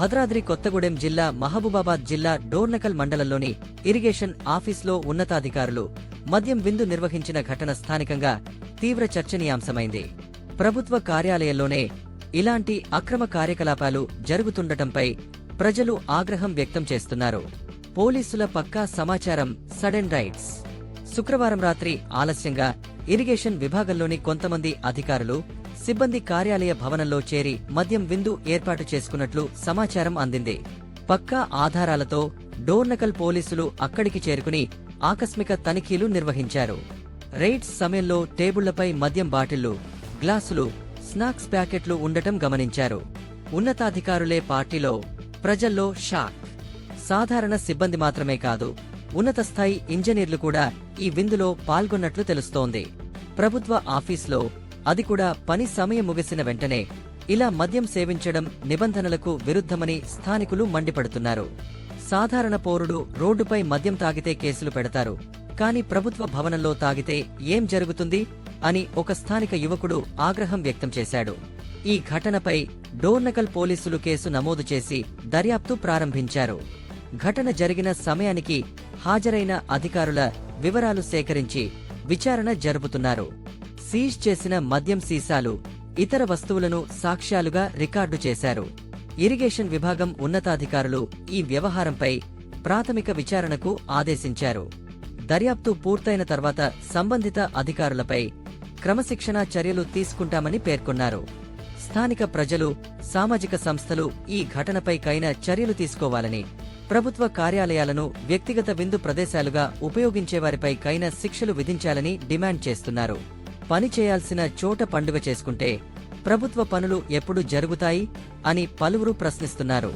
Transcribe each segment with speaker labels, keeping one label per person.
Speaker 1: భద్రాద్రి కొత్తగూడెం జిల్లా మహబూబాబాద్ జిల్లా డోర్నకల్ మండలంలోని ఇరిగేషన్ ఆఫీస్లో ఉన్నతాధికారులు మద్యం విందు నిర్వహించిన ఘటన స్థానికంగా తీవ్ర చర్చనీయాంశమైంది. ప్రభుత్వ కార్యాలయంలోనే ఇలాంటి అక్రమ కార్యకలాపాలు జరుగుతుండటంపై ప్రజలు ఆగ్రహం వ్యక్తం చేస్తున్నారు. పోలీసుల పక్కా సమాచారం సడెన్ రైట్స్. శుక్రవారం రాత్రి ఆలస్యంగా ఇరిగేషన్ విభాగంలోని కొంతమంది అధికారులు సిబ్బంది కార్యాలయ భవనంలో చేరి మద్యం విందు ఏర్పాటు చేసుకున్నట్లు సమాచారం అందింది. పక్కా ఆధారాలతో డోర్నకల్ పోలీసులు అక్కడికి చేరుకుని ఆకస్మిక తనిఖీలు నిర్వహించారు. రైడ్స్ సమయంలో టేబుళ్ళపై మద్యం బాటిళ్ళు గ్లాసులు స్నాక్స్ ప్యాకెట్లు ఉండటం గమనించారు. ఉన్నతాధికారులే పార్టీలో ప్రజల్లో షాక్. సాధారణ సిబ్బంది మాత్రమే కాదు ఉన్నత స్థాయి ఇంజనీర్లు కూడా ఈ విందులో పాల్గొన్నట్లు తెలుస్తోంది. ప్రభుత్వ ఆఫీస్లో అది కూడా పని సమయం ముగిసిన వెంటనే ఇలా మద్యం సేవించడం నిబంధనలకు విరుద్ధమని స్థానికులు మండిపడుతున్నారు. సాధారణ పౌరుడు రోడ్డుపై మద్యం తాగితే కేసులు పెడతారు. కాని ప్రభుత్వ భవనంలో తాగితే ఏం జరుగుతుంది? అని ఒక స్థానిక యువకుడు ఆగ్రహం వ్యక్తం చేశాడు. ఈ ఘటనపై డోర్నకల్ పోలీసులు కేసు నమోదు చేసి దర్యాప్తు ప్రారంభించారు. ఘటన జరిగిన సమయానికి హాజరైన అధికారుల వివరాలు సేకరించి విచారణ జరుపుతున్నారు. సీజ్ చేసిన మద్యం సీసాలు ఇతర వస్తువులను సాక్ష్యాలుగా రికార్డు చేశారు. ఇరిగేషన్ విభాగం ఉన్నతాధికారులు ఈ వ్యవహారంపై ప్రాథమిక విచారణకు ఆదేశించారు. దర్యాప్తు పూర్తయిన తర్వాత సంబంధిత అధికారులపై క్రమశిక్షణా చర్యలు తీసుకుంటామని పేర్కొన్నారు. స్థానిక ప్రజలు సామాజిక సంస్థలు ఈ ఘటనపై కైన చర్యలు తీసుకోవాలని ప్రభుత్వ కార్యాలయాలను వ్యక్తిగత విందు ప్రదేశాలుగా ఉపయోగించేవారిపై కైన శిక్షలు విధించాలని డిమాండ్ చేస్తున్నారు. పని చేయాల్సిన చోట పండుగ చేసుకుంటే ప్రభుత్వ పనులు ఎప్పుడు జరుగుతాయి అని పలువురు ప్రశ్నిస్తున్నారు.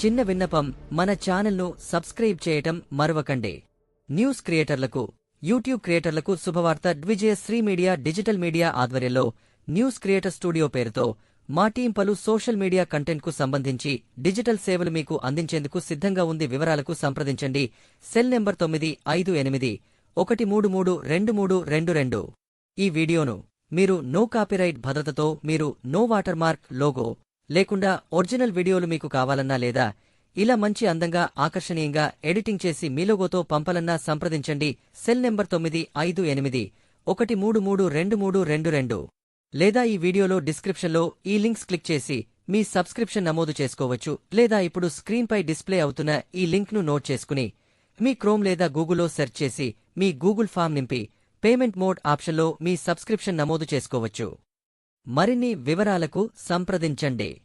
Speaker 1: చిన్న విన్నపం మన ఛానల్ను సబ్స్క్రైబ్ చేయటం మరవకండి. న్యూస్ క్రియేటర్లకు యూట్యూబ్ క్రియేటర్లకు శుభవార్త Dwijaya Sri media digital media ఆధ్వర్యంలో న్యూస్ క్రియేటర్ స్టూడియో పేరుతో మా టీం పలు సోషల్ మీడియా కంటెంట్కు సంబంధించి డిజిటల్ సేవలు మీకు అందించేందుకు సిద్ధంగా ఉంది వివరాలకు సంప్రదించండి. సెల్ నెంబర్ తొమ్మిది ఐదు ఎనిమిది ఒకటి మూడు మూడు రెండు మూడు రెండు రెండు. ఈ వీడియోను మీరు నో కాపీరైట్ భద్రతతో మీరు నో వాటర్ మార్క్ లోగో లేకుండా ఒరిజినల్ వీడియోలు మీకు కావాలన్నా లేదా ఇలా మంచి అందంగా ఆకర్షణీయంగా ఎడిటింగ్ చేసి మీ లోగోతో పంపాలన్నా సంప్రదించండి. సెల్ నెంబర్ తొమ్మిది ఐదు ఎనిమిది ఒకటి మూడు మూడు రెండు మూడు రెండు రెండు. లేదా ఈ వీడియోలో డిస్క్రిప్షన్లో ఈ లింక్స్ క్లిక్ చేసి మీ సబ్స్క్రిప్షన్ నమోదు చేసుకోవచ్చు. లేదా ఇప్పుడు స్క్రీన్పై డిస్ప్లే అవుతున్న ఈ లింక్ను నోట్ చేసుకుని మీ క్రోమ్ లేదా గూగుల్లో సెర్చ్ చేసి మీ గూగుల్ ఫామ్ నింపి పేమెంట్ మోడ్ ఆప్షన్లో మీ సబ్స్క్రిప్షన్ నమోదు చేసుకోవచ్చు. మరిన్ని వివరాలకు సంప్రదించండి.